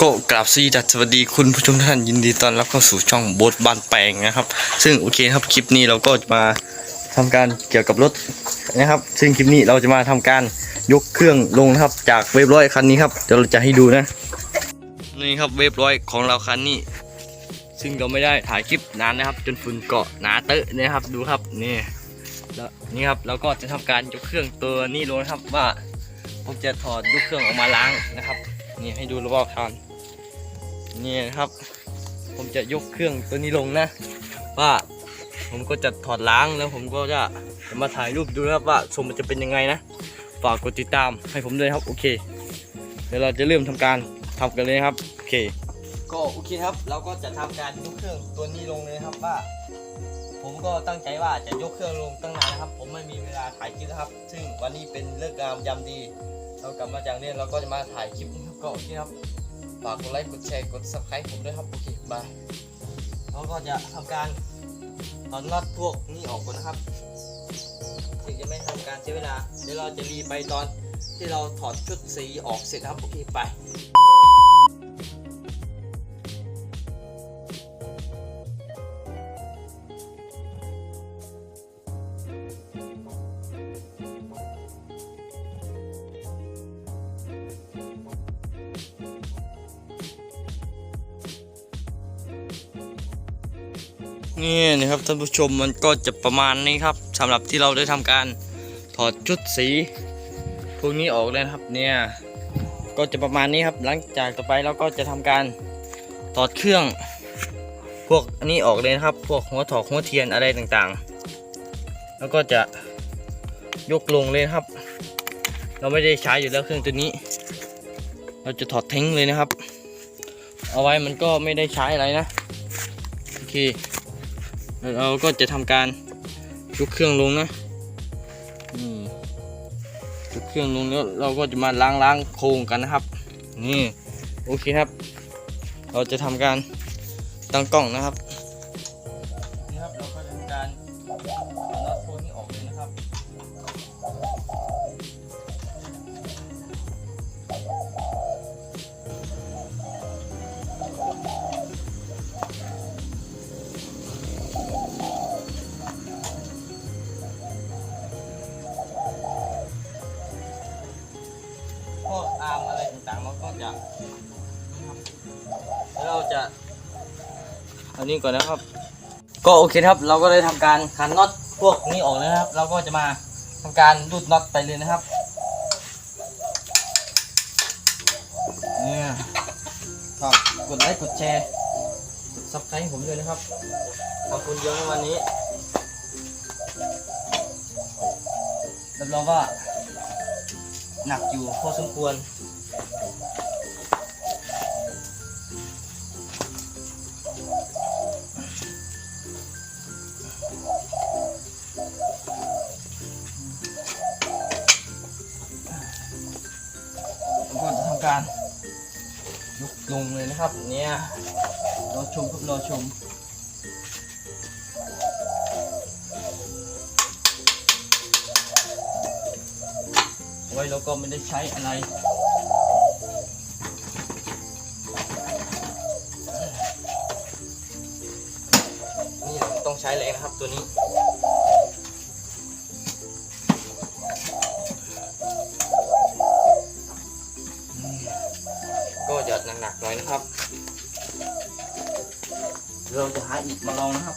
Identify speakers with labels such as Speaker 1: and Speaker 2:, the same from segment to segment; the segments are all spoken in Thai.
Speaker 1: ก็กราบสวัสดีคุณผู้ชมท่านยินดีต้อนรับเข้าสู่ช่องโบทบ้านแปลงนะครับ ซึ่งโอเคครับคลิปนี้เราก็จะมาทำการเกี่ยวกับรถนะครับ ซึ่งคลิปนี้เราจะมาทำการยกเครื่องลงนะครับ จากเวฟร้อยคันนี้ครับเดี๋ยวเราจะให้ดูนะนี่ครับเวฟร้อยของเราคันนี้ ซึ่งเราไม่ได้ถ่ายคลิปนานนะครับ จนฝุ่นเกาะหนาเตอะนะครับดูครับนี่แล้วนี่ครับเราก็จะทำการยกเครื่องตัวนี้ลงนะครับว่าผมจะถอดยกเครื่องออกมาล้างนะครับ นี่ให้ดูรอบๆคันนี่นะครับ ผมจะยกเครื่องตัวนี้ลงนะ ว่าผมก็จะถอดล้างแล้วผมก็จะจะมาถ่ายรูปดูนะครับว่าทรงมันจะเป็นยังไงนะฝากกดติดตามให้ผมด้วยครับ โอเคเดี๋ยวเราจะเริ่มทำการทำกันเลยครับโอเค ก็โอเคครับ เราก็จะทำการยกเครื่องตัวนี้ลงเลยครับว่า ผมก็ตั้งใจว่าจะยกเครื่องลงตั้งนานนะครับ ผมไม่มีเวลาถ่ายคลิปนะครับ ซึ่งวันนี้เป็นเลิกงามยามดี เรากลับมาจากเรียนเราก็จะมาถ่ายคลิปนะครับก็โอเคครับฝากกดไลค์กดแชร์กด subscribe ผมด้วยครับโอเคบายเราก็จะทำการถอนน็อตพวกนี้ออกก่อนนะครับถึงจะไม่ทำการเสียเวลาเดี๋ยวเราจะรีไปตอนที่เราถอดชุดสีออกเสร็จครับโอเคไป นี่นะครับท่านผู้ชมมันก็จะประมาณนี้ครับสำหรับที่เราได้ทำการถอดชุดสีพวกนี้ออกเลยครับเนี่ยก็จะประมาณนี้ครับหลังจากต่อไปเราก็จะทำการถอดเครื่อง พวกอันนี้ออกเลยนะครับ พวกหัวถอกหัวเทียนอะไรต่างๆ แล้วก็จะยกลงเลยครับ เราไม่ได้ใช้อยู่แล้วเครื่องตัวนี้ เราจะถอดทิ้งเลยนะครับ เอาไว้มันก็ไม่ได้ใช้อะไรนะโอเค เราก็จะทำการยกเครื่องลงนะนี่ยกเครื่องลงแล้วเราก็จะมาล้างล้างโครงกันนะครับ นี่โอเคครับ เราจะทำการตั้งกล้องนะครับ พวกอาร์มอะไรต่างๆเราก็จะแล้วเราจะอันนี้ก่อนนะครับ ก็โอเคครับ เราก็ได้ทำการขันน็อตพวกนี้ออกแล้วนะครับ เราก็จะมาทำการรูดน็อตไปเลยนะครับเนี่ยฝากกดไลค์กดแชร์กดซับสไครต์ผมด้วยนะครับขอบคุณเยอะในวันนี้รับรองว่า หนักอยู่พอสมควรก็จะทำการยกลงเลยนะครับ เนี่ยรอชมครับรอชม ไว้เราก็ไม่ได้ใช้อะไรนี่เราต้องใช้แรงนะครับตัวนี้ก็จะหนักๆหน่อยนะครับ เราจะหาอีกมาลองนะครับ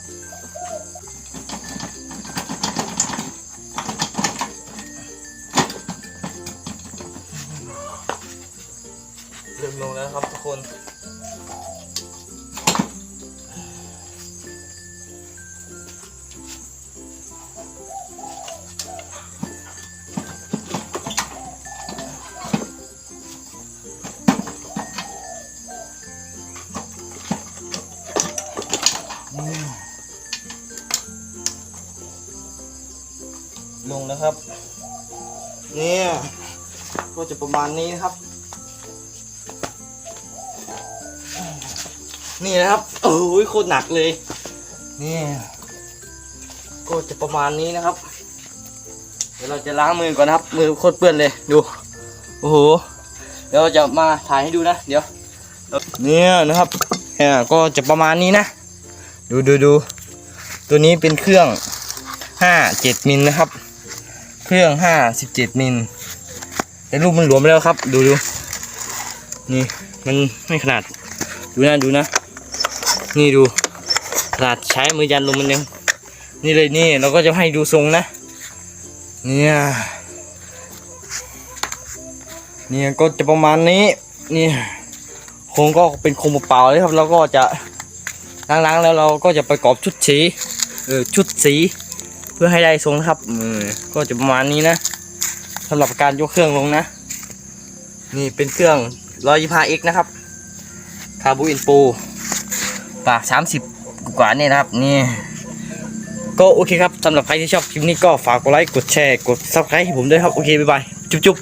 Speaker 1: เริ่มลงแล้วครับทุกคน ลงแล้วครับ เนี่ย ก็จะประมาณนี้นะครับ นี่นะครับโอ้ยโคตรหนักเลย นี่ก็จะประมาณนี้นะครับ เดี๋ยวเราจะล้างมือก่อนนะครับ มือโคตรเปื้อนเลยดูโอ้โหเดี๋ยวจะมาถ่ายให้ดูนะ เดี๋ยวเนี่ยนะครับเนี่ยก็จะประมาณนี้นะ ดูดูดูตัวนี้เป็นเครื่องห้าเจ็ดมิลนะครับ เครื่องห้าสิบเจ็ดมิลแต่รูปมันหลวมแล้วครับ ดูดูนี่มันไม่ขนาด ดูนะดูนะ นี่ดูขนาดใช้มือยันลงมันยังนี่เลยนี่เราก็จะให้ดูทรงนะ เนี่ยเนี่ยก็จะประมาณนี้นี่โครงก็เป็นโครงเปล่าเลยครับเราก็จะล้างๆแล้วเราก็จะประกอบชุดสีเออชุดสี เพื่อให้ได้ทรงนะครับเออก็จะประมาณนี้นะสำหรับการยกเครื่องลงนะ นี่เป็นเครื่อง 125x นะครับคาบูอินปู ปาก30กว่านี่นะครับนี่ก็โอเคครับสำหรับใครที่ชอบคลิปนี้ก็ฝากกดไลค์กดแชร์กด subscribe ให้ผมด้วยครับ โอเค บ๊ายบาย จุ๊บ